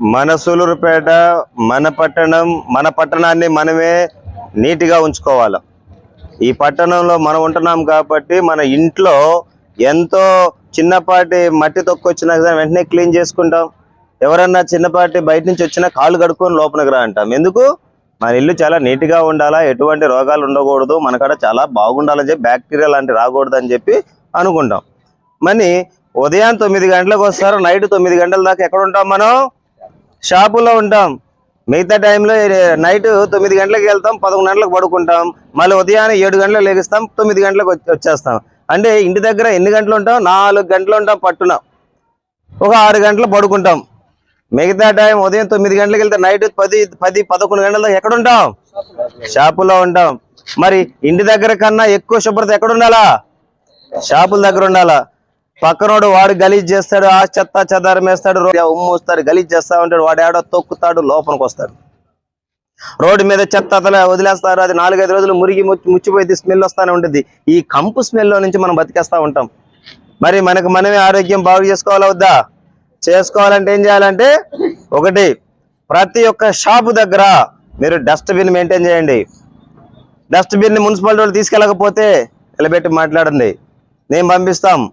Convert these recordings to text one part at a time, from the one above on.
మన సూలూరుపేట మన పట్టణం మన పట్టణాన్ని మనమే నీట్గా ఉంచుకోవాలి. ఈ పట్టణంలో మనం ఉంటున్నాం కాబట్టి మన ఇంట్లో ఎంతో చిన్నపాటి మట్టి తొక్కొచ్చినా కానీ వెంటనే క్లీన్ చేసుకుంటాం. ఎవరన్నా చిన్నపాటి బయట నుంచి వచ్చినా కాళ్ళు కడుక్కొని లోపలికి రా అంటాం. ఎందుకు? మన ఇల్లు చాలా నీట్గా ఉండాలా? ఎటువంటి రోగాలు ఉండకూడదు. మనకాడ చాలా బాగుండాలని చెప్పి బ్యాక్టీరియా లాంటి రాకూడదు అని చెప్పి అనుకుంటాం. మరి ఉదయం తొమ్మిది గంటలకు వస్తారు. నైట్ తొమ్మిది గంటల దాకా ఎక్కడ ఉంటాం మనం? షాపులో ఉంటాం. మిగతా టైంలో నైట్ తొమ్మిది గంటలకు వెళ్తాం పదకొండు గంటలకు పడుకుంటాం. మళ్ళీ ఉదయాన్నే ఏడు గంటలకు లేగిస్తాం తొమ్మిది గంటలకు వచ్చేస్తాం. అంటే ఇంటి దగ్గర ఎన్ని గంటలు ఉంటాం? నాలుగు గంటలు ఉంటాం పట్టున. ఒక ఆరు గంటలు పడుకుంటాం. మిగతా టైం ఉదయం తొమ్మిది గంటలకు వెళ్తే నైట్ పది పది పదకొండు గంటల ఎక్కడ ఉంటాం? షాపులో ఉంటాం. మరి ఇంటి దగ్గర కన్నా ఎక్కువ శుభ్రత ఎక్కడ ఉండాలా? షాపుల దగ్గర ఉండాలా? పక్కనోడు వాడు గలీజ్ చేస్తాడు ఆ చెత్త చెదారం వేస్తాడు రో- ఉమ్మూస్తాడు గలీజ్ చేస్తా ఉంటాడు వాడు ఏడో తొక్కుతాడు లోపలికి వస్తాడు. రోడ్డు మీద చెత్త అతను వదిలేస్తారు అది నాలుగైదు రోజులు మురిగి ముచ్చి- ముచ్చిపోయి స్మెల్ వస్తానే ఉంటుంది ఈ కంపు స్మెల్ నుంచి మనం బతికేస్తా ఉంటాం. మరి మనకు మనమే ఆరోగ్యం బాగు చేసుకోవాలా వద్దా? చేసుకోవాలంటే ఏం చేయాలంటే ఒకటి ప్రతి ఒక్క షాపు దగ్గర మీరు డస్ట్బిన్ మెయింటైన్ చేయండి. డస్ట్బిన్ మున్సిపాలిటీ వాళ్ళు తీసుకెళ్ళకపోతే నిలబెట్టి మాట్లాడండి. నేను పంపిస్తాం.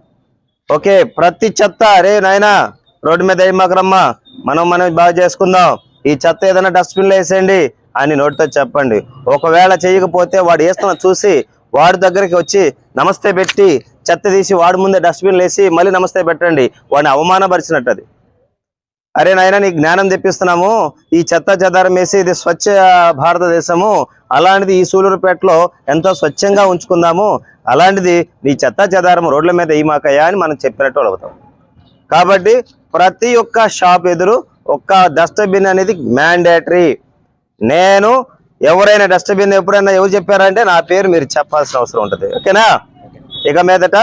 ఓకే ప్రతి చెత్త అరే నాయనా రోడ్డు మీద ఏమాకరమ్మా మనం మనం బాగా చేసుకుందాం. ఈ చెత్త ఏదైనా డస్ట్బిన్లో వేసేయండి. అని నోటితో చెప్పండి. ఒకవేళ చేయకపోతే వాడు వేస్తున్న చూసి వాడి దగ్గరికి వచ్చి నమస్తే పెట్టి చెత్త తీసి వాడి ముందే డస్ట్బిన్లు వేసి మళ్ళీ నమస్తే పెట్టండి. వాడిని అవమానపరిచినట్టు అది. అరే నాయన నీకు జ్ఞానం తెప్పిస్తున్నాము. ఈ చెత్త చెదారం వేసి ఇది స్వచ్ఛ భారతదేశము. అలాంటిది ఈ సూలూరుపేటలో ఎంతో స్వచ్ఛంగా ఉంచుకుందాము. అలాంటిది నీ చెత్త చెదారం రోడ్ల మీద ఏమాకయ్యా అని మనం చెప్పినట్టు అవుతాం కాబట్టి ప్రతి ఒక్క షాప్ ఎదురు ఒక్క డస్ట్బిన్ అనేది మ్యాండేటరీ. నేను ఎవరైనా డస్ట్బిన్ ఎప్పుడైనా ఎవరు చెప్పారంటే నా పేరు మీరు చెప్పాల్సిన అవసరం ఉంటుంది. ఓకేనా? ఇక మీదట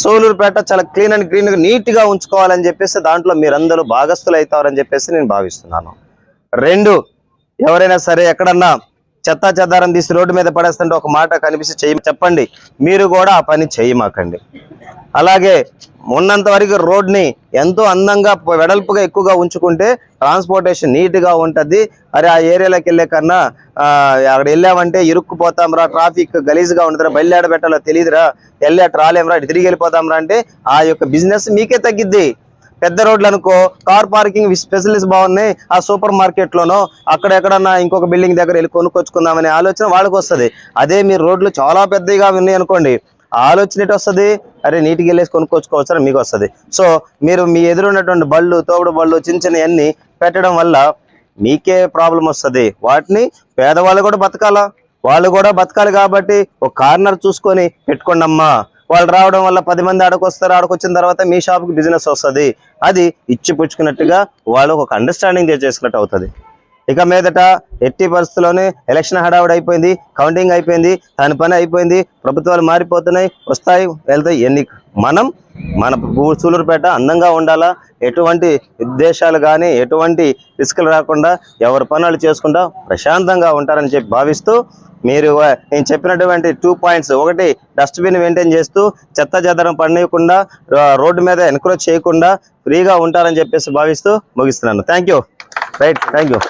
సోలూరుపేట చాలా క్లీన్ అండ్ క్లీన్ నీట్గా ఉంచుకోవాలని చెప్పేసి దాంట్లో మీరందరూ భాగస్థులు అవుతారని చెప్పేసి నేను భావిస్తున్నాను. రెండు ఎవరైనా సరే ఎక్కడన్నా చెత్తా చెదారం తీసి రోడ్డు మీద పడేస్తుంటే ఒక మాట కనిపిస్తే చేయి చెప్పండి. మీరు కూడా ఆ పని చేయమాకండి. అలాగే ఉన్నంత వరకు రోడ్ని ఎంతో అందంగా వెడల్పుగా ఎక్కువగా ఉంచుకుంటే ట్రాన్స్పోర్టేషన్ నీట్గా ఉంటుంది. అరే ఆ ఏరియాలోకి వెళ్ళే కన్నా అక్కడ వెళ్ళామంటే ఇరుక్కుపోతాంరా ట్రాఫిక్ గలీజ్గా ఉంటుందిరా బయలుదేడ పెట్టాలో తెలియదురా వెళ్ళి అటు రాలేంరా తిరిగి వెళ్ళిపోతాంరా అంటే ఆ యొక్క బిజినెస్ మీకే తగ్గిద్ది. పెద్ద రోడ్లు అనుకో కార్ పార్కింగ్ ఫెసిలిటీస్ బాగున్నాయి ఆ సూపర్ మార్కెట్లోనో అక్కడెక్కడన్నా ఇంకొక బిల్డింగ్ దగ్గర వెళ్ళి కొనుక్కొచ్చుకుందామనే ఆలోచన వాళ్ళకి వస్తుంది అదే మీరు రోడ్లు చాలా పెద్దగా ఉన్నాయి అనుకోండి ఆలోచన ఎటు వస్తుంది అరే నీటికి వెళ్ళేసి కొనుక్కొచ్చుకోవచ్చు మీకు వస్తుంది సో మీరు మీ ఎదురున్నటువంటి బళ్ళు తోపుడు బళ్ళు చిన్న చిన్న అన్ని పెట్టడం వల్ల మీకే ప్రాబ్లం వస్తుంది. వాటిని పేదవాళ్ళు కూడా బతకాలా? వాళ్ళు కూడా బతకాలి కాబట్టి ఒక కార్నర్ చూసుకొని పెట్టుకోండమ్మా. వాళ్ళు రావడం వల్ల పది మంది ఆడకొస్తారు ఆడకొచ్చిన తర్వాత మీ షాప్కి బిజినెస్ వస్తుంది. అది ఇచ్చి పుచ్చుకున్నట్టుగా వాళ్ళు ఒక అండర్స్టాండింగ్ చేసుకున్నట్టు అవుతుంది. ఇక మీదట ఎట్టి పరిస్థితుల్లోనే ఎలక్షన్ హడావుడి అయిపోయింది కౌంటింగ్ అయిపోయింది దాని పని అయిపోయింది ప్రభుత్వాలు మారిపోతున్నాయి వస్తాయి వెళ్తాయి. ఎన్ని మనం మన సూలూరుపేట అందంగా ఉండాలా? ఎటువంటి ఉద్దేశాలు కానీ ఎటువంటి రిస్కులు రాకుండా ఎవరి పనులు చేసుకుంటా ప్రశాంతంగా ఉంటారని చెప్పి భావిస్తూ మీరు నేను చెప్పినటువంటి టూ పాయింట్స్ ఒకటి డస్ట్బిన్ మెయింటైన్ చేస్తూ చెత్త చెదరం పడనీయకుండా రోడ్డు మీద ఎన్క్రోచ్ చేయకుండా ఫ్రీగా ఉంటారని చెప్పేసి భావిస్తూ ముగిస్తున్నాను. Thank you right thank you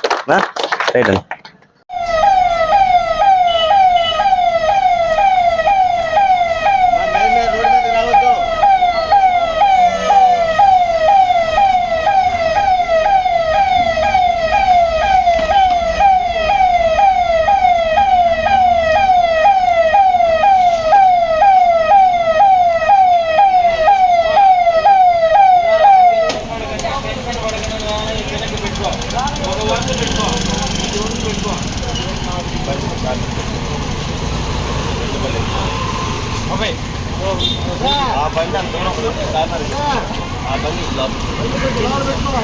right అండి ఆ బండి అంత దూరం ఉంది. కార్నర్ ఇది. ఆ బండి లోపల.